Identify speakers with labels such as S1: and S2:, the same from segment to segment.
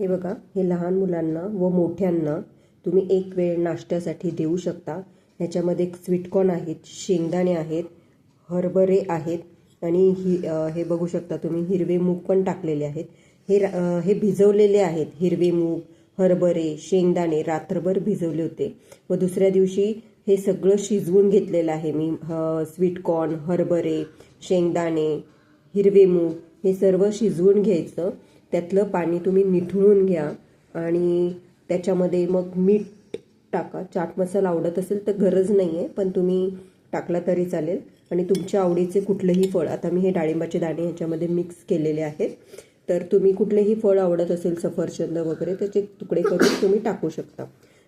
S1: हे बघा हे लहान मुलांना व मोठ्यांना तुम्ही एक वेळ नाश्त्यासाठी देऊ शकता. ह्याच्यामध्ये स्वीटकॉर्न आहेत शेंगदाणे आहेत हरभरे आहेत आणि ही हे बघू शकता तुम्ही हिरवे मूग पण टाकलेले आहेत. हे रा- हे भिजवलेले आहेत हिरवे मूग हरभरे शेंगदाणे रात्रभर भिजवले होते. व दुसऱ्या दिवशी हे सगळं शिजवून घेतलेलं आहे मी स्वीटकॉर्न हरभरे शेंगदाणे हिरवे मूग हे सर्व शिजवून घ्यायचं. त्यातलं पाणी तुम्ही निथळून घ्या आणि त्याच्यामध्ये मग मीठ टाका. चाट मसाला आवडत असेल तर गरज नाही आहे पण तुम्ही टाकला तरी चालेल. आणि तुमच्या आवडीचे कुठलंही फळ आता मी हे डाळिंबाचे दाणे ह्याच्यामध्ये मिक्स केलेले आहेत. तर तुम्ही कुठलेही फळ आवडत असेल सफरचंद वगैरे त्याचे तुकडे करून तुम्ही टाकू शकता.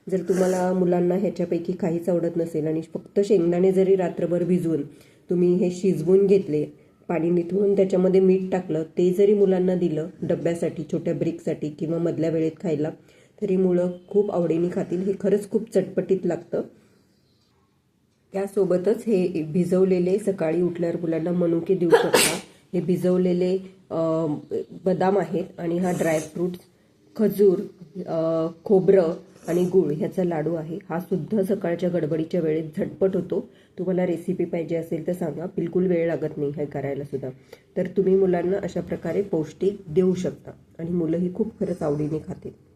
S1: जर तुम्हाला मुलांना ह्याच्यापैकी काहीच आवडत नसेल आणि फक्त शेंगदाणे जरी रात्रभर भिजवून तुम्ही हे शिजवून घेतले पाणी निथळून त्याच्यामध्ये मीठ टाकलं ते जरी मुलांना दिलं डब्यासाठी छोट्या ब्रिकसाठी किंवा मधल्या वेळेत खायला तरी मुलं खूप आवडीने खातील. हे खरंच खूप चटपटीत लागतं. त्यासोबतच हे भिजवलेले सकाळी उठल्यावर मुलांना मनुके देऊ शकता. हे भिजवलेले बदाम आहेत आणि हा ड्रायफ्रूट्स खजूर खोबरं आणि गुळ ह्याचा लाडू आहे. हा सुद्धा सकाळच्या गडबडीच्या वेळेत झटपट होतो. तुम्हाला रेसिपी पाहिजे असेल तर सांगा. बिलकुल वेळ लागत नाही हे करायला सुद्धा. तर तुम्ही मुलांना अशा प्रकारे पौष्टिक देऊ शकता. आणि मुलंही खूप खरंच आवडीने खातील.